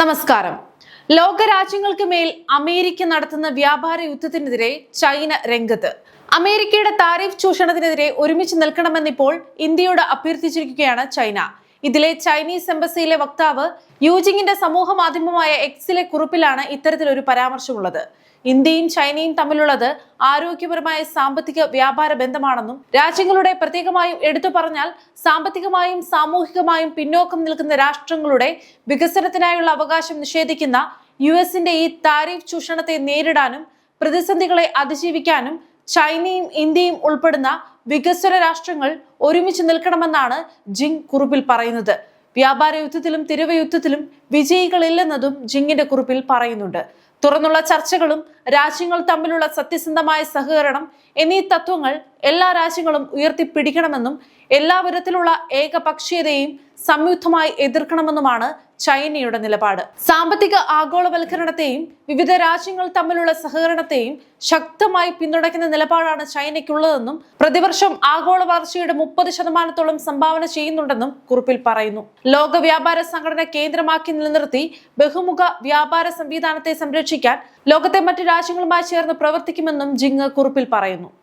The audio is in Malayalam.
നമസ്കാരം. ലോകരാജ്യങ്ങൾക്ക് മേൽ അമേരിക്ക നടത്തുന്ന വ്യാപാര യുദ്ധത്തിനെതിരെ ചൈന രംഗത്ത്. അമേരിക്കയുടെ താരിഫ് ചൂഷണത്തിനെതിരെ ഒരുമിച്ച് നിൽക്കണമെന്നിപ്പോൾ ഇന്ത്യയോട് അഭ്യർത്ഥിച്ചിരിക്കുകയാണ് ചൈന. ഇതിലെ ചൈനീസ് എംബസിയിലെ വക്താവ് യൂജിങ്ങിന്റെ സമൂഹ മാധ്യമമായ എക്സിലെ കുറിപ്പിലാണ് ഇത്തരത്തിലൊരു പരാമർശമുള്ളത്. ഇന്ത്യയും ചൈനയും തമ്മിലുള്ളത് ആരോഗ്യപരമായ സാമ്പത്തിക വ്യാപാര ബന്ധമാണെന്നും രാജ്യങ്ങളുടെ പ്രത്യേകമായും എടുത്തു പറഞ്ഞാൽ സാമ്പത്തികമായും സാമൂഹികമായും പിന്നോക്കം നിൽക്കുന്ന രാഷ്ട്രങ്ങളുടെ വികസനത്തിനായുള്ള അവകാശം നിഷേധിക്കുന്ന യു എസിന്റെ ഈ താരിഫ് ചൂഷണത്തെ നേരിടാനും പ്രതിസന്ധികളെ അതിജീവിക്കാനും ചൈനയും ഇന്ത്യയും ഉൾപ്പെടുന്ന വികസ്വര രാഷ്ട്രങ്ങൾ ഒരുമിച്ച് നിൽക്കണമെന്നാണ് ജിങ് കുറിപ്പിൽ പറയുന്നത്. വ്യാപാര യുദ്ധത്തിലും തിരുവ യുദ്ധത്തിലും വിജയികളില്ലെന്നതും ജിങ്ങിന്റെ കുറിപ്പിൽ പറയുന്നുണ്ട്. തുറന്നുള്ള ചർച്ചകളും രാജ്യങ്ങൾ തമ്മിലുള്ള സത്യസന്ധമായ സഹകരണം എന്നീ തത്വങ്ങൾ എല്ലാ രാജ്യങ്ങളും ഉയർത്തിപ്പിടിക്കണമെന്നും എല്ലാ വിധത്തിലുള്ള ഏകപക്ഷീയതയും സംയുക്തമായി എതിർക്കണമെന്നുമാണ് ചൈനയുടെ നിലപാട്. സാമ്പത്തിക ആഗോളവൽക്കരണത്തെയും വിവിധ രാജ്യങ്ങൾ തമ്മിലുള്ള സഹകരണത്തെയും ശക്തമായി പിന്തുണയ്ക്കുന്ന നിലപാടാണ് ചൈനയ്ക്കുള്ളതെന്നും പ്രതിവർഷം ആഗോള വളർച്ചയുടെ മുപ്പത് ശതമാനത്തോളം സംഭാവന ചെയ്യുന്നുണ്ടെന്നും കുറിപ്പിൽ പറയുന്നു. ലോക വ്യാപാര സംഘടന കേന്ദ്രമാക്കി നിലനിർത്തി ബഹുമുഖ വ്യാപാര സംവിധാനത്തെ സംരക്ഷിക്കാൻ ലോകത്തെ മറ്റു രാജ്യങ്ങളുമായി ചേർന്ന് പ്രവർത്തിക്കുമെന്നും ജിങ് കുറിപ്പിൽ പറയുന്നു.